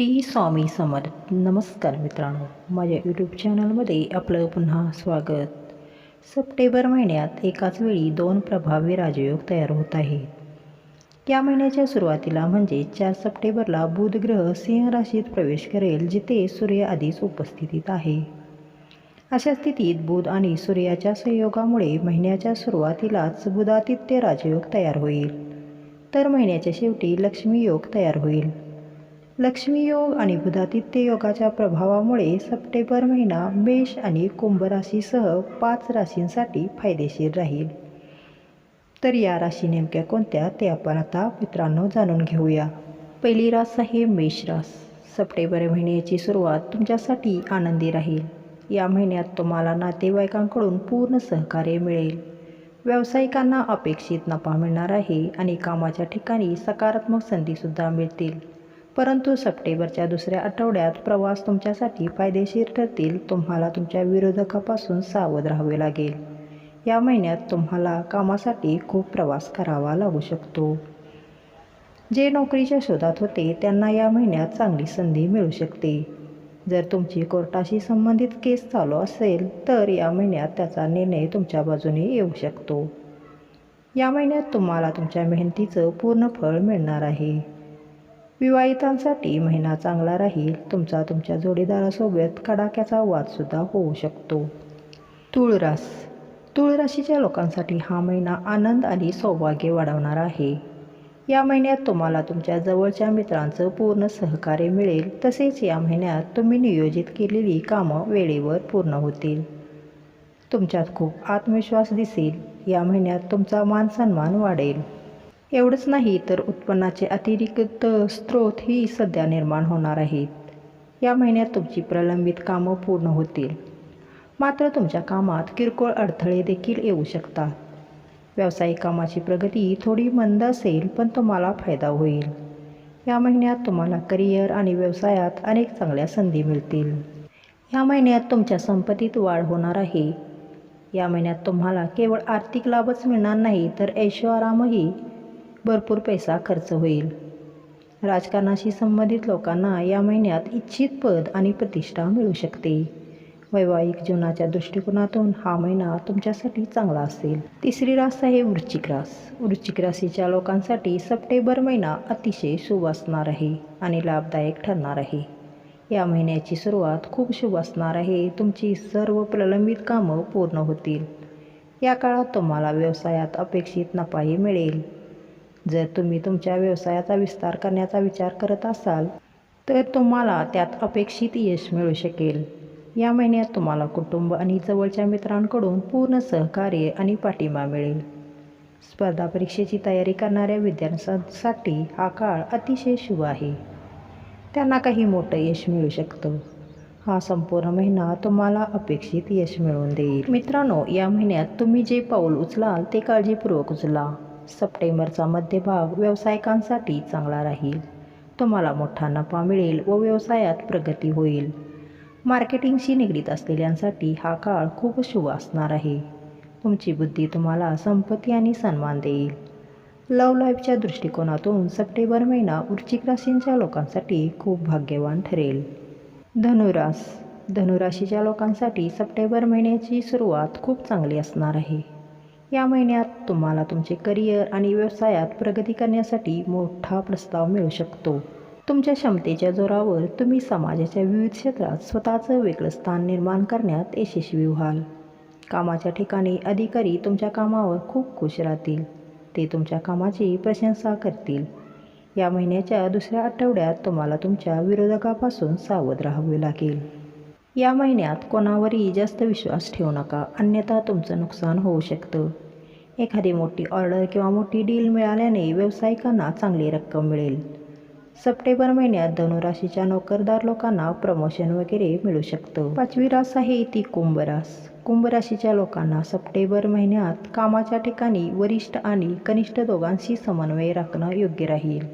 श्री स्वामी समर्थ. नमस्कार मित्रांनो. माझ्या यूट्यूब चॅनलमध्ये आपलं पुन्हा स्वागत. सप्टेंबर महिन्यात एकाच वेळी दोन प्रभावी राजयोग तयार होत आहेत. या महिन्याच्या सुरुवातीला म्हणजे चार सप्टेंबरला बुध ग्रह सिंह राशीत प्रवेश करेल जिथे सूर्य आधीच उपस्थितीत आहे. अशा स्थितीत बुध आणि सूर्याच्या संयोगामुळे महिन्याच्या सुरुवातीलाच बुधातित्य राजयोग तयार होईल. तर महिन्याच्या शेवटी लक्ष्मी योग तयार होईल. लक्ष्मी योग आणि बुधातित्य योगाच्या प्रभावामुळे सप्टेंबर महिना मेष आणि कुंभ राशीसह पाच राशींसाठी फायदेशीर राहील. तर या राशी नेमक्या कोणत्या ते आपण आता मित्रांनो जाणून घेऊया. पहिली रास आहे मेष रास. सप्टेंबर महिन्याची सुरुवात तुमच्यासाठी आनंदी राहील. या महिन्यात तुम्हाला नातेवाईकांकडून पूर्ण सहकार्य मिळेल. व्यावसायिकांना अपेक्षित नफा मिळणार आहे आणि कामाच्या ठिकाणी सकारात्मक संधीसुद्धा मिळतील. परंतु सप्टेंबरच्या दुसऱ्या आठवड्यात प्रवास तुमच्यासाठी फायदेशीर ठरतील. तुम्हाला तुमच्या विरोधकापासून सावध राहावे लागेल. या महिन्यात तुम्हाला कामासाठी खूप प्रवास करावा लागू शकतो. जे नोकरीच्या शोधात होते त्यांना या महिन्यात चांगली संधी मिळू शकते. जर तुमची कोर्टाशी संबंधित केस चालू असेल तर या महिन्यात त्याचा निर्णय तुमच्या बाजूने येऊ शकतो. या महिन्यात तुम्हाला तुमच्या मेहनतीचं पूर्ण फळ मिळणार आहे. विवाहितांसाठी महिना चांगला राहील. तुमचा तुमच्या जोडीदारासोबत कडाक्याचा वादसुद्धा होऊ शकतो. तुळरास. तुळ राशीच्या लोकांसाठी हा महिना आनंद आणि सौभाग्य वाढवणार आहे. या महिन्यात तुम्हाला तुमच्या जवळच्या मित्रांचं पूर्ण सहकार्य मिळेल. तसेच या महिन्यात तुम्ही नियोजित केलेली कामं वेळेवर पूर्ण होतील. तुमच्यात खूप आत्मविश्वास दिसेल. या महिन्यात तुमचा मान सन्मान वाढेल. एवढंच नाही तर उत्पन्नाचे अतिरिक्त स्रोत ही सध्या निर्माण होणार आहेत. या महिन्यात तुमची प्रलंबित कामं पूर्ण होतील. मात्र तुमच्या कामात किरकोळ अडथळे देखील येऊ शकतात. व्यावसायिक कामाची प्रगती थोडी मंद असेल पण तुम्हाला फायदा होईल. या महिन्यात तुम्हाला करिअर आणि व्यवसायात अनेक चांगल्या संधी मिळतील. या महिन्यात तुमच्या संपत्तीत वाढ होणार आहे. या महिन्यात तुम्हाला केवळ आर्थिक लाभच मिळणार नाही तर ऐश्वरामही भरपूर पैसा खर्च होईल. राजकारणाशी संबंधित लोकांना या महिन्यात इच्छित पद आणि प्रतिष्ठा मिळू शकते. वैवाहिक जीवनाच्या दृष्टिकोनातून हा महिना तुमच्यासाठी चांगला असेल. तिसरी रास आहे वृश्चिक रास. वृश्चिक राशीच्या लोकांसाठी सप्टेंबर महिना अतिशय शुभ असणार आहे आणि लाभदायक ठरणार आहे. या महिन्याची सुरुवात खूप शुभ असणार आहे. तुमची सर्व प्रलंबित कामं पूर्ण होतील. या काळात तुम्हाला व्यवसायात अपेक्षित नफाही मिळेल. जर तुम्ही तुमच्या व्यवसायाचा विस्तार करण्याचा विचार करत असाल तर तुम्हाला त्यात अपेक्षित यश मिळू शकेल. या महिन्यात तुम्हाला कुटुंब आणि जवळच्या मित्रांकडून पूर्ण सहकार्य आणि पाठिंबा मिळेल. स्पर्धा परीक्षेची तयारी करणाऱ्या विद्यार्थ्यांसाठी हा काळ अतिशय शुभ आहे. त्यांना काही मोठं यश मिळू शकतं. हा संपूर्ण महिना तुम्हाला अपेक्षित यश मिळवून देईल. मित्रांनो या महिन्यात तुम्ही जे पाऊल उचलाल ते काळजीपूर्वक उचला. सप्टेंबरचा मध्यभाग व्यावसायिकांसाठी चांगला राहील. तुम्हाला मोठा नफा मिळेल व व्यवसायात प्रगती होईल. मार्केटिंगशी निगडीत असलेल्यांसाठी हा काळ खूप शुभ असणार आहे. तुमची बुद्धी तुम्हाला संपत्ती आणि सन्मान देईल. लव लाईफच्या दृष्टिकोनातून सप्टेंबर महिना वृश्चिक राशींच्या लोकांसाठी खूप भाग्यवान ठरेल. धनुरास धनुराशीच्या लोकांसाठी सप्टेंबर महिन्याची सुरुवात खूप चांगली असणार आहे. या महिन्यात तुम्हाला तुमचे करिअर आणि व्यवसायात प्रगती करण्यासाठी मोठा प्रस्ताव मिळू शकतो. तुमच्या क्षमतेच्या जोरावर तुम्ही समाजाच्या विविध क्षेत्रात स्वतःचं वेगळं स्थान निर्माण करण्यात यशस्वी व्हाल. कामाच्या ठिकाणी अधिकारी तुमच्या कामावर खूप खुश राहतील. ते तुमच्या कामाची प्रशंसा करतील. या महिन्याच्या दुसऱ्या आठवड्यात तुम्हाला तुमच्या विरोधकापासून सावध राहावे लागेल. या महिन्यात कोणावरही जास्त विश्वास ठेवू नका. अन्यथा तुमचं नुकसान होऊ शकतं. एखादी मोठी ऑर्डर किंवा मोठी डील मिळाल्याने व्यावसायिकांना चांगली रक्कम मिळेल. सप्टेंबर महिन्यात धनुराशीच्या नोकरदार लोकांना प्रमोशन वगैरे मिळू शकतं. पाचवी रास आहे ती कुंभ रास कुंभ राशीच्या लोकांना सप्टेंबर महिन्यात कामाच्या ठिकाणी वरिष्ठ आणि कनिष्ठ दोघांशी समन्वय राखणं योग्य राहील.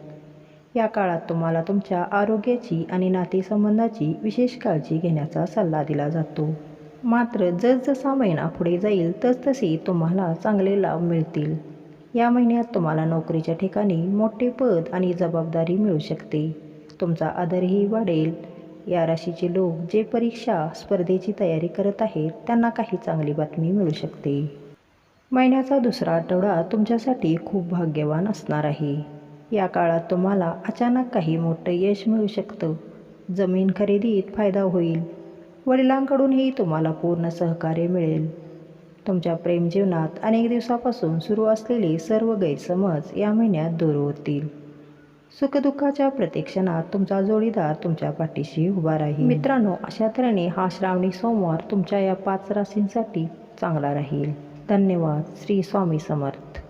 या काळात तुम्हाला तुमच्या आरोग्याची आणि नातेसंबंधाची विशेष काळजी घेण्याचा सल्ला दिला जातो. मात्र जसजसा महिना पुढे जाईल तसतसे तुम्हाला चांगले लाभ मिळतील. या महिन्यात तुम्हाला नोकरीच्या ठिकाणी मोठे पद आणि जबाबदारी मिळू शकते. तुमचा आदरही वाढेल. या राशीचे लोक जे परीक्षा स्पर्धेची तयारी करत आहेत त्यांना काही चांगली बातमी मिळू शकते. महिन्याचा दुसरा आठवडा तुमच्यासाठी खूप भाग्यवान असणार आहे. या काळात तुम्हाला अचानक काही मोठं यश मिळू शकतं. जमीन खरेदीत फायदा होईल. वडिलांकडूनही तुम्हाला पूर्ण सहकार्य मिळेल. तुमच्या प्रेमजीवनात अनेक दिवसापासून सुरू असलेले सर्व गैरसमज या महिन्यात दूर होतील. सुखदुःखाच्या प्रत्यक्षणात तुमचा जोडीदार तुमच्या पाठीशी उभा राहील. मित्रांनो अशा तऱ्हेने हा श्रावणी सोमवार तुमच्या या पाच राशींसाठी चांगला राहील. धन्यवाद. श्री स्वामी समर्थ.